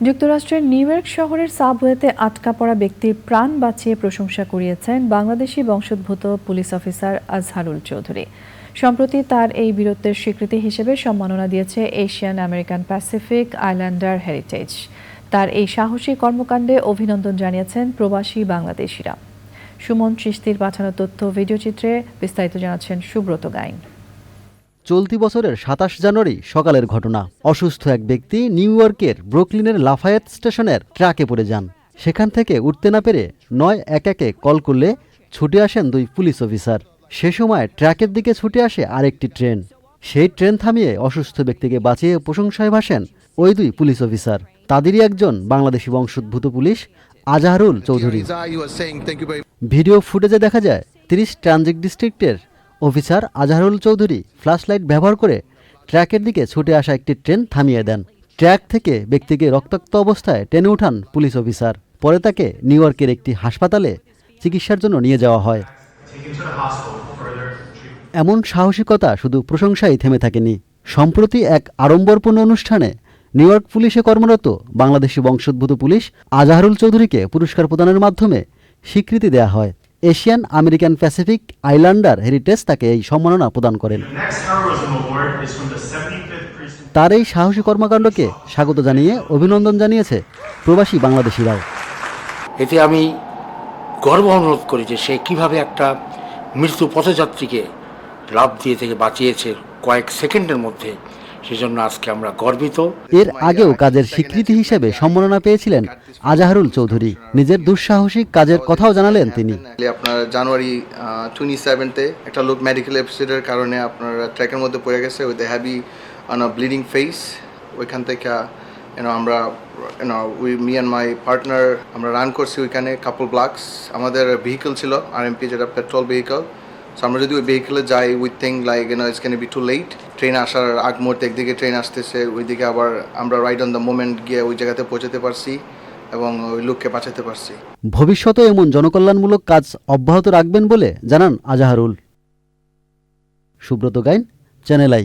যুক্তরাষ্ট্রের new York শহরের সাবওয়েতে আটকা পড়া ব্যক্তির প্রাণ বাঁচিয়ে প্রশংসা কুড়িয়েছেন বাংলাদেশি বংশোদ্ভূত পুলিশ অফিসার আজহারুল চৌধুরী। সম্প্রতি তার এই বীরত্বের স্বীকৃতি হিসেবে সম্মাননা দিয়েছে Asian American Pacific Islander heritage. তার এই সাহসী কর্মকাণ্ডে অভিনন্দন জানিয়েছেন প্রবাসী বাংলাদেশিরা। সুমন সৃষ্টির পাঠানো তথ্য ভিডিওচিত্রে বিস্তারিত জানাচ্ছেন সুব্রত গাইন। চলতি বছরের সাতাশ জানুয়ারি সকালের ঘটনা। অসুস্থ এক ব্যক্তি নিউ ইয়র্কের ব্রুকলিনের লাফায়েত স্টেশনের ট্রাকে পড়ে যান। সেখান থেকে উঠতে না পেরে নয় এক একে কল করলে ছুটে আসেন দুই পুলিশ অফিসার। সে সময় ট্র্যাকের দিকে ছুটে আসে আরেকটি ট্রেন। সেই ট্রেন থামিয়ে অসুস্থ ব্যক্তিকে বাঁচিয়ে প্রশংসায় ভাসেন ওই দুই পুলিশ অফিসার। তাদেরই একজন বাংলাদেশি বংশোদ্ভূত পুলিশ আজাহারুল চৌধুরী। ভিডিও ফুটেজে দেখা যায় তিরিশ ট্রানজিট ডিস্ট্রিক্টের অফিসার আজহারুল চৌধুরী ফ্ল্যাশলাইট ব্যবহার করে ট্র্যাকের দিকে ছুটে আসা একটি ট্রেন থামিয়ে দেন। ট্র্যাক থেকে ব্যক্তিকে রক্তাক্ত অবস্থায় টেনে উঠান পুলিশ অফিসার। পরে তাকে নিউ ইয়র্কের একটি হাসপাতালে চিকিৎসার জন্য নিয়ে যাওয়া হয়. এমন সাহসিকতা শুধু প্রশংসাই থেমে থাকেনি। সম্প্রতি এক আড়ম্বরপূর্ণ অনুষ্ঠানে নিউ ইয়র্ক পুলিশে কর্মরত বাংলাদেশি বংশোদ্ভূত পুলিশ আজাহারুল চৌধুরীকে পুরস্কার প্রদানের মাধ্যমে স্বীকৃতি দেয়া হয়। Asian American Pacific Islander heritage তাকে এই সম্মাননা প্রদান করেন। The next heroism award is from the 75th Precinct. তার এই সাহসী কর্মকাণ্ডকে স্বাগত জানিয়ে অভিনন্দন জানিয়েছে প্রবাসী বাংলাদেশিরাও। এতে আমি গর্ব অনুরোধ করি যে সে কীভাবে একটা মৃত্যু পথযাত্রীকে লাভ দিয়ে থেকে বাঁচিয়েছে কয়েক সেকেন্ডের মধ্যে। সেজন্য আজকে আমরা গর্বিত। এর আগেও কাজের স্বীকৃতি হিসেবে সম্মাননা পেয়েছিলেন আজাহারুল চৌধুরী। নিজের দুঃসাহসিক কাজের কথাও জানালেন তিনি। আপনার জানুয়ারি টোয়েন্টি সেভেনতে একটা লোক মেডিকেল এপিসোডের কারণে আপনার ট্র্যাকের মধ্যে পড়ে গেছে ওই with heavy on a bleeding face ওইখান থেকে ইউনো আমরা you know we me and my partner আমরা রান করছি ওইখানে কাপল ব্লকস আমাদের ভেহিকল ছিল আর এমপি যেটা পেট্রোল ভেহিকেল সো আমরা যদি ওই ভেহিকেলে যাই we think like you know it's can be too late train আসার আগ মুহূর্তে একদিকে ট্রেন আসতেছে, ওইদিকে আবার আমরা রাইড অন দ্য মোমেন্ট গিয়ে ওই জায়গাতে পৌঁছাতে পারছি এবং ওই লোককে বাঁচাতে পারছি। ভবিষ্যতে এমন জনকল্যাণমূলক কাজ অব্যাহত রাখবেন বলে জানান Azaharul. Subrata Gain channel I